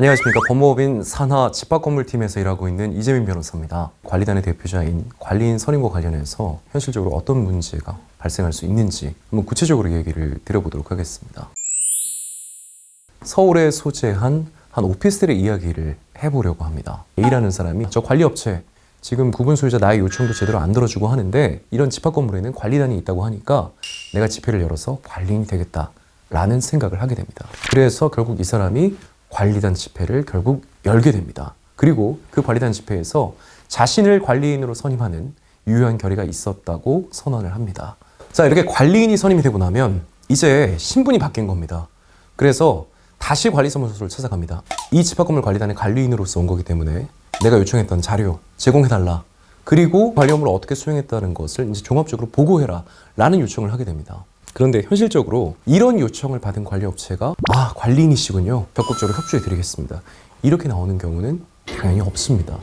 안녕하십니까 법무법인 산하 집합건물팀에서 일하고 있는 이재민 변호사입니다. 관리단의 대표자인 관리인 선임과 관련해서 현실적으로 어떤 문제가 발생할 수 있는지 한번 구체적으로 얘기를 드려보도록 하겠습니다. 서울에 소재한 한 오피스텔의 이야기를 해보려고 합니다. A라는 사람이 저 관리업체 지금 구분 소유자 나의 요청도 제대로 안 들어주고 하는데 이런 집합 건물에는 관리단이 있다고 하니까 내가 집회를 열어서 관리인이 되겠다 라는 생각을 하게 됩니다. 그래서 결국 이 사람이 관리단 집회를 결국 열게 됩니다. 그리고 그 관리단 집회에서 자신을 관리인으로 선임하는 유효한 결의가 있었다고 선언을 합니다. 자, 이렇게 관리인이 선임이 되고 나면 이제 신분이 바뀐 겁니다. 그래서 다시 관리사무소를 찾아갑니다. 이 집합건물 관리단의 관리인으로서 온 거기 때문에 내가 요청했던 자료 제공해달라. 그리고 관리 업무를 어떻게 수행했다는 것을 이제 종합적으로 보고해라. 라는 요청을 하게 됩니다. 그런데 현실적으로 이런 요청을 받은 관리업체가 아, 관리인이시군요. 적극적으로 협조해 드리겠습니다. 이렇게 나오는 경우는 당연히 없습니다.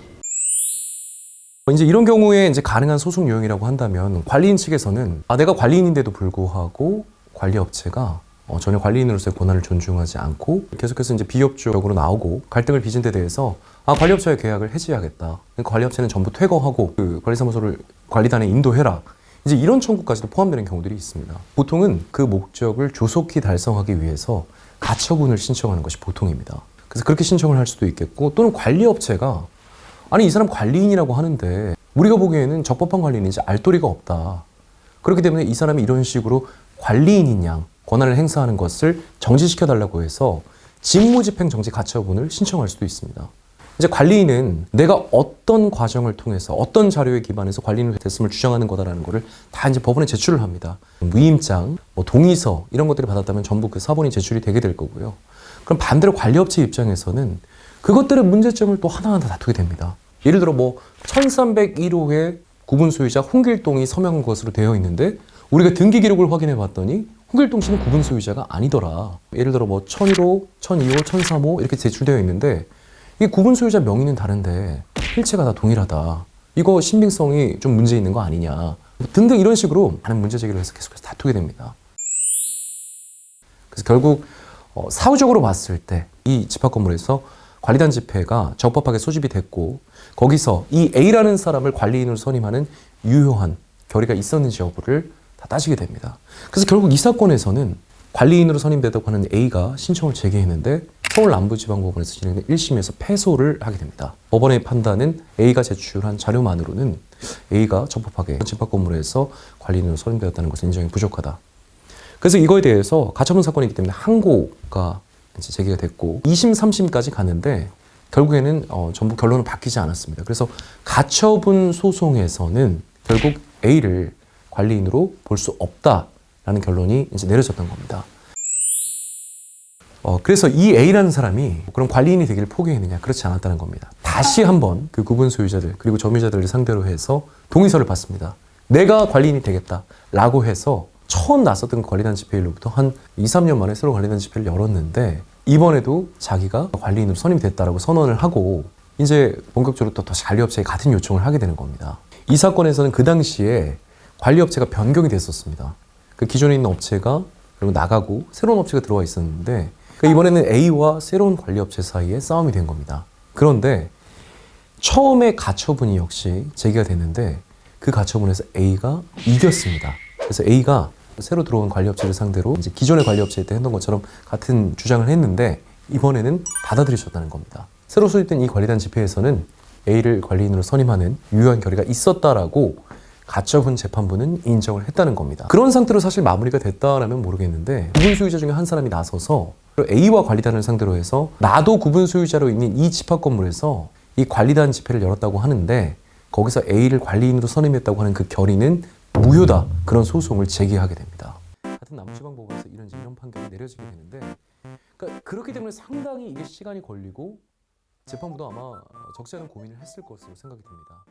이제 이런 경우에 이제 가능한 소송 요형이라고 한다면 관리인 측에서는 아 내가 관리인인데도 불구하고 관리업체가 어, 전혀 관리인으로서의 권한을 존중하지 않고 계속해서 이제 비협조적으로 나오고 갈등을 빚은 데 대해서 아 관리업체의 계약을 해지하겠다. 관리업체는 전부 퇴거하고 그 관리사무소를 관리단에 인도해라. 이제 이런 청구까지도 포함되는 경우들이 있습니다. 보통은 그 목적을 조속히 달성하기 위해서 가처분을 신청하는 것이 보통입니다. 그래서 그렇게 신청을 할 수도 있겠고 또는 관리업체가 아니 이 사람 관리인이라고 하는데 우리가 보기에는 적법한 관리인인지 알도리가 없다. 그렇기 때문에 이 사람이 이런 식으로 관리인인 양 권한을 행사하는 것을 정지시켜 달라고 해서 직무집행 정지 가처분을 신청할 수도 있습니다. 이제 관리인은 내가 어떤 과정을 통해서 어떤 자료에 기반해서 관리인이 됐음을 주장하는 거다라는 거를 다 이제 법원에 제출을 합니다. 무임장, 뭐 동의서 이런 것들을 받았다면 전부 그 사본이 제출이 되게 될 거고요. 그럼 반대로 관리업체 입장에서는 그것들의 문제점을 또 하나하나 다투게 됩니다. 예를 들어 뭐 1301호의 구분 소유자 홍길동이 서명한 것으로 되어 있는데 우리가 등기 기록을 확인해 봤더니 홍길동 씨는 구분 소유자가 아니더라. 예를 들어 뭐 1001호, 1002호, 1003호 이렇게 제출되어 있는데 이 구분 소유자 명의는 다른데 필체가 다 동일하다. 이거 신빙성이 좀 문제 있는 거 아니냐. 등등 이런 식으로 많은 문제 제기를 해서 계속해서 다투게 됩니다. 그래서 결국 어, 사후적으로 봤을 때 이 집합 건물에서 관리단 집회가 적법하게 소집이 됐고 거기서 이 A라는 사람을 관리인으로 선임하는 유효한 결의가 있었는지 여부를 다 따지게 됩니다. 그래서 결국 이 사건에서는 관리인으로 선임되다고 하는 A가 신청을 제기했는데 서울 남부지방법원에서 진행된 1심에서 패소를 하게 됩니다. 법원의 판단은 A가 제출한 자료만으로는 A가 적법하게 집합 건물에서 관리인으로 선임되었다는 것은 인정이 부족하다. 그래서 이거에 대해서 가처분 사건이기 때문에 항고가 이제 제기가 됐고 2심, 3심까지 갔는데 결국에는 어, 전부 결론은 바뀌지 않았습니다. 그래서 가처분 소송에서는 결국 A를 관리인으로 볼 수 없다라는 결론이 이제 내려졌던 겁니다. 어, 그래서 이 A라는 사람이 그럼 관리인이 되기를 포기했느냐? 그렇지 않았다는 겁니다. 다시 한번 그 구분 소유자들 그리고 점유자들을 상대로 해서 동의서를 받습니다. 내가 관리인이 되겠다라고 해서 처음 나섰던 관리단 집회일로부터 한 2, 3년 만에 새로 관리단 집회를 열었는데 이번에도 자기가 관리인으로 선임이 됐다라고 선언을 하고 이제 본격적으로 또 다시 관리업체에 같은 요청을 하게 되는 겁니다. 이 사건에서는 그 당시에 관리업체가 변경이 됐었습니다. 그 기존에 있는 업체가 그리고 나가고 새로운 업체가 들어와 있었는데 그 이번에는 A와 새로운 관리업체 사이에 싸움이 된 겁니다. 그런데 처음에 가처분이 역시 제기가 됐는데 그 가처분에서 A가 이겼습니다. 그래서 A가 새로 들어온 관리업체를 상대로 이제 기존의 관리업체 때 했던 것처럼 같은 주장을 했는데 이번에는 받아들여졌다는 겁니다. 새로 소집된 이 관리단 집회에서는 A를 관리인으로 선임하는 유효한 결의가 있었다라고 가처분 재판부는 인정을 했다는 겁니다. 그런 상태로 사실 마무리가 됐다라면 모르겠는데 구분 소유자 중에 한 사람이 나서서 A와 관리단을 상대로 해서 나도 구분 소유자로 있는 이 집합 건물에서 이 관리단 집회를 열었다고 하는데 거기서 A를 관리인으로 선임했다고 하는 그 결의는 무효다 그런 소송을 제기하게 됩니다. 같은 남지방법원에서 이런 이런 판결이 내려지게 되는데 그러니까 그렇기 때문에 상당히 이게 시간이 걸리고 재판부도 아마 적지 않은 고민을 했을 것으로 생각이 듭니다.